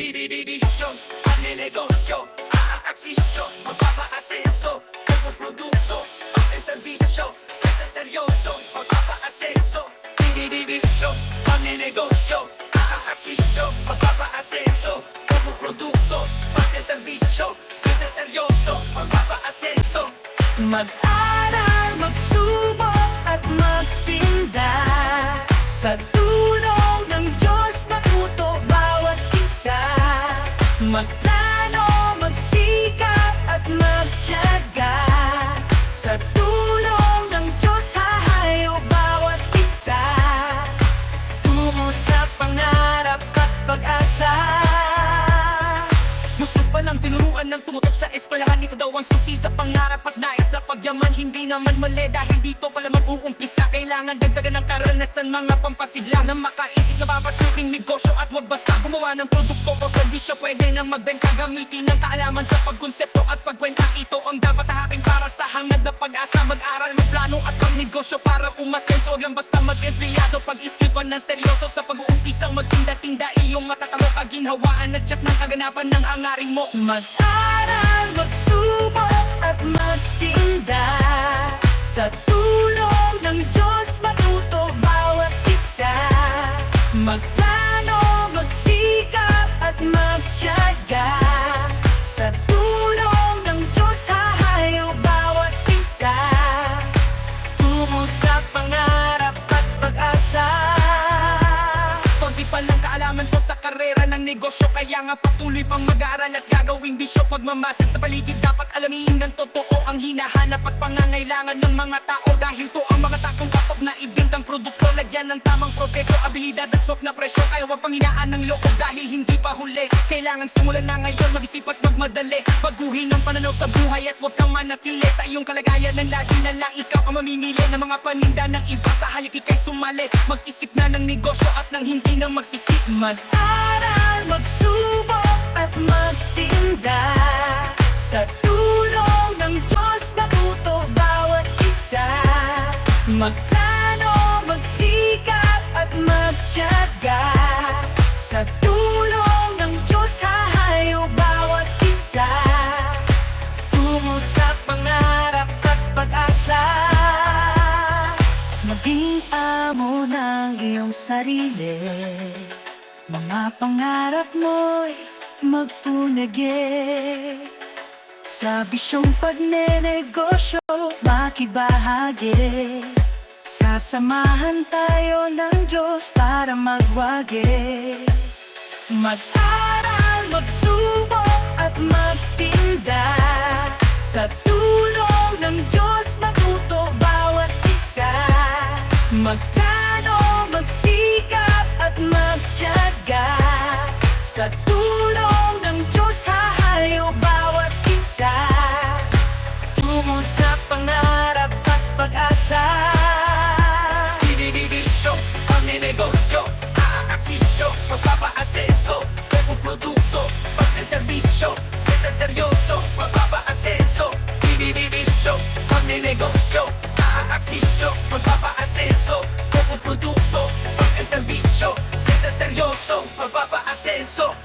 Bibibisyon, paninegosyo Aaksisyo, magpapaasenso Nagpuprodukto, pagsiservisyo Seseryoso, magpapaasenso. Bibibisyon, paninegosyo Aaksisyo, magpapaasenso Nagpuprodukto, pagsiservisyo Seseryoso, magpapaasenso. Mag-aral, magsubok at magtinda. Sa tulong ng Diyos matuto bawat isa Magplano, ng tumutok sa eskwelahan. Ito daw ang susi sa pangarap at nais na pagyaman. Hindi naman mali dahil dito pala mag-uumpisa. Kailangan dagdagan ng karanasan mga pampasigla Na makaisip na papasuking negosyo at wag basta gumawa ng produkto o serbisyo. Pwede nang magbenta gamitin ng kaalaman sa pagkonsepto at pagkwenta. Ito ang dapat hahaking para sa hangad na pag-asa Mag-aral, magplano at pagnegosyo para umasenso. Huwag lang basta mag-empleyado Pag-isipan ng seryoso. Sa pag-uumpisang magtinda-tinda Iyong matatalo kaginhawaan at tiyak ng kaganapan ng hangaring mo. Mag-aral, magsubok at magtinda. Sa tulong ng Diyos matuto bawat isa. Magplano, magsikap at magtiyaga. Sa tulong ng Diyos hahayo bawat isa. Tungo sa pangarap at pag-asa. Konti pa lang kaalaman ko sa karera ng negosyo Kaya nga patuloy pang mag-aaral at gagawing bisyo. Pagmamasid sa paligid dapat alamin ng totoo Ang hinahanap at pangangailangan ng mga tao. Dahil to ang mga sakong patok na ibintang produkto Lagyan ng tamang proseso, abilidad at swak na presyo. Kaya huwag panghinaan ng loob dahil hindi pa huli. Kailangan simulan na ngayon, mag-isip at magmadali. Baguhin ang pananaw sa buhay at huwag kang manatili. Sa iyong kalagayan ng lagi na lang ikaw ang mamimili Ng mga paninda ng iba. Sa halik ikay sumali Mag-isip na ng negosyo at ng hindi na magsisi Mag-aral, magsubok at magtinda. Sa tulong ng Diyos matuto bawat isa. Magplano, magsikap at magtiyaga. Sa tulong ng Diyos hahayo bawat isa. Tungo sa pangarap at pag-asa. Maging amo ng iyong sarili Mga pangarap mo'y magpunagi Sa bisyong pagnenegosyo makibahagi. Sasamahan tayo ng Diyos para magwagi Mag-aral, magsubok at magtinda Sa magsikap at magtiyaga Sa tulong ng Diyos hahayo bawat un prodotto, forse un servizio, senza serioso, papà ha senso.